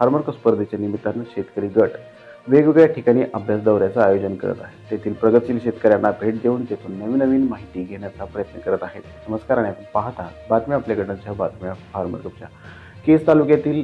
फार्मर्क स्पर्धेच्या निमित्तानं शेतकरी गट वेगवेगळ्या ठिकाणी अभ्यास दौऱ्याचं आयोजन करत आहेत. तेथील प्रगतशील शेतकऱ्यांना भेट देऊन तेथून नवीन नवीन माहिती घेण्याचा प्रयत्न करत आहेत. नमस्कार आणि आपण पाहत आहात बातम्या आपल्या बातम्या फार्मर कपच्या केस तालुक्यातील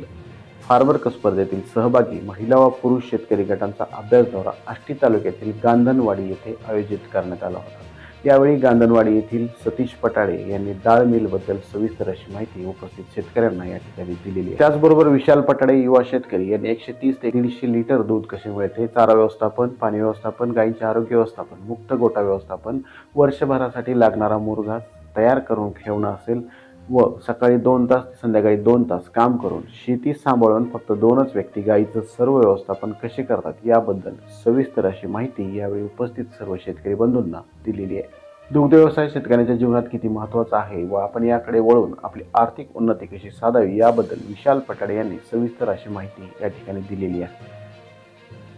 फार्मर्क स्पर्धेतील सहभागी महिला व पुरुष शेतकरी गटांचा अभ्यास दौरा आष्टी तालुक्यातील गांधनवाडी येथे आयोजित करण्यात आला होता. यावेळी गांधनवाडी येथील सतीश पटाळे यांनी डाळ मिलबद्दल सविस्तर अशी माहिती उपस्थित शेतकऱ्यांना या ठिकाणी दिलेली आहे. त्याचबरोबर विशाल पटाळे युवा शेतकरी यांनी एकशे तीस ते दीडशे लिटर दूध कसे मिळते चारा व्यवस्थापन पाणी व्यवस्थापन गायींचे आरोग्य व्यवस्थापन मुक्त गोटा व्यवस्थापन वर्षभरासाठी लागणारा मुरघा तयार करून ठेवणं असेल व सकाळी दोन तास ते संध्याकाळी दोन तास काम करून शेती सांभाळून फक्त दोनच व्यक्ती गायीचं सर्व व्यवस्थापन कसे करतात याबद्दल सविस्तर अशी माहिती यावेळी उपस्थित सर्व शेतकरी बंधूंना दिलेली आहे. दुग्ध व्यवसाय शेतकऱ्यांच्या जीवनात किती महत्त्वाचा आहे व आपण याकडे वळून आपली आर्थिक उन्नती कशी साधावी याबद्दल विशाल पटाडे यांनी सविस्तर अशी माहिती या ठिकाणी दिलेली आहे.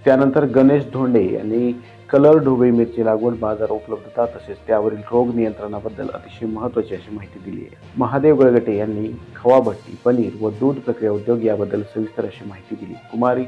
त्यानंतर गणेश धोंडे यांनी कलर ढोबळी मिरची लागवड बाजार उपलब्धता तसेच त्यावरील रोग नियंत्रणाबद्दल अतिशय महत्त्वाची अशी माहिती दिली आहे. महादेव गळगटे यांनी खवाभट्टी पनीर व दूध प्रक्रिया उद्योग याबद्दल सविस्तर अशी माहिती दिली. कुमारी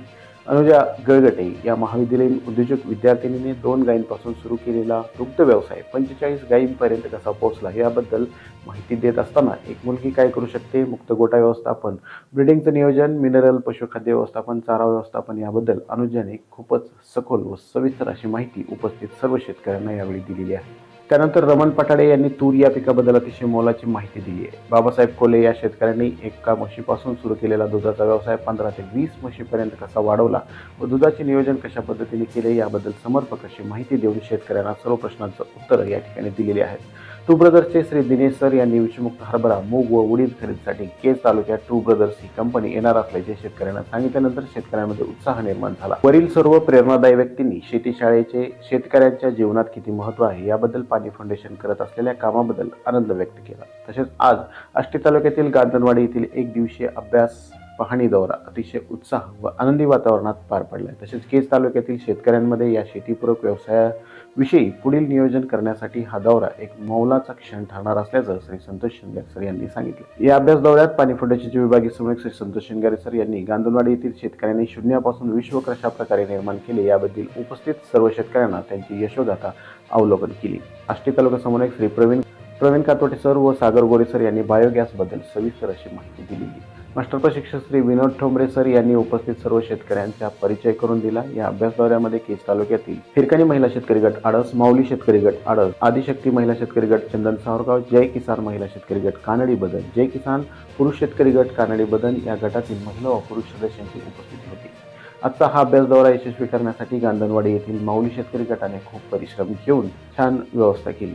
अनुजा गळगटे या महाविद्यालयीन उद्योजक विद्यार्थिनीने दोन गायींपासून सुरू केलेला दुग्ध व्यवसाय पंचेचाळीस गायींपर्यंत कसा पोहोचला याबद्दल माहिती देत असताना एक मुलगी काय करू शकते? मुक्त गोटा व्यवस्थापन ब्रिडिंगचं नियोजन मिनरल पशुखाद्य व्यवस्थापन चारा व्यवस्थापन याबद्दल अनुजाने खूपच सखोल व सविस्तर अशी माहिती उपस्थित सर्व शेतकऱ्यांना यावेळी दिलेली आहे. त्यानंतर रमण पटाडे यांनी तूर या पिकाबद्दल अतिशय मोलाची माहिती दिली आहे. बाबासाहेब कोले या शेतकऱ्यांनी एका म्हशीपासून सुरू केलेला दुधाचा व्यवसाय पंधरा ते वीस म्हशीपर्यंत कसा वाढवला व दुधाचे नियोजन कशा पद्धतीने केले याबद्दल समर्पक अशी माहिती देऊन शेतकऱ्यांना सर्व प्रश्नांचं उत्तर या ठिकाणी दिलेली आहेत. टू ब्रदर्सचे श्री दिनेश सर यांनी विषमुक्त हरभरा मूग व उडीद खरेदीसाठी केज तालुक्यात टू ब्रदर्स ही कंपनी येणार असल्याचे शेतकऱ्यांना सांगितल्यानंतर शेतकऱ्यांमध्ये उत्साह निर्माण झाला. वरील सर्व प्रेरणादायी व्यक्तींनी शेती शाळेचे शेतकऱ्यांच्या जीवनात किती महत्त्व आहे याबद्दल पाणी फाउंडेशन करत असलेल्या कामाबद्दल आनंद व्यक्त केला. तसेच आज आष्टी तालुक्यातील गांधनवाडी येथील एक दिवसीय अभ्यास पाहणी दौरा अतिशय उत्साह व आनंदी वातावरणात पार पडला तसेच केज तालुक्यातील शेतकऱ्यांमध्ये या शेतीपूरक व्यवसायाविषयी पुढील नियोजन करण्यासाठी हा दौरा एक मौलाचा क्षण ठरणार असल्याचं श्री संतोष शिंगारे सर यांनी सांगितले. या अभ्यास दौऱ्यात पाणी फाउंडेशनचे विभागीय समन्वयक श्री संतोष शिंगारे सर यांनी गांधनवाडी येथील शेतकऱ्यांनी शून्यापासून विश्व कशा प्रकारे निर्माण केले याबद्दल उपस्थित सर्व शेतकऱ्यांना त्यांची यशोगाथा अवलोकन केली. आष्टी तालुका समन्वयक श्री प्रवीण प्रवीण कातोटे सर व सागर गोरे सर यांनी बायोगॅसबद्दल सविस्तर अशी माहिती दिली मास्टर प्रशिक्षक श्री विनोद ठोंबरे सर यांनी उपस्थित सर्व शेतकऱ्यांचा परिचय करून दिला. या अभ्यास दौऱ्यामध्ये केज तालुक्यातील हिरकणी महिला शेतकरी गट आडस माऊली शेतकरी गट आडस आदिशक्ती महिला शेतकरी गट चंदन सावरगाव जय किसान महिला शेतकरी गट कानडी बदल जय किसान पुरुष शेतकरी गट कानडी बदल या गटातील महिला व पुरुष सदस्यांची उपस्थिती होती. आजचा हा अभ्यास दौरा यशस्वी करण्यासाठी गांधनवाडी येथील माऊली शेतकरी गटाने खूप परिश्रम घेऊन छान व्यवस्था केली.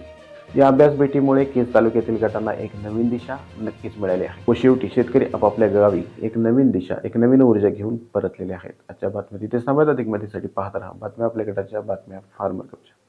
या अभ्यास भेटीमुळे केज तालुक्यातील गटांना एक नवीन दिशा नक्कीच मिळाली आहे. व शेवटी शेतकरी आपापल्या गावी एक नवीन दिशा एक नवीन ऊर्जा घेऊन परतलेले आहेत. आजच्या बातम्या तिथे थांबत अधिक माहितीसाठी पाहत राहा. बातम्या आपल्या गटाच्या बातम्या फार्मर कपच्या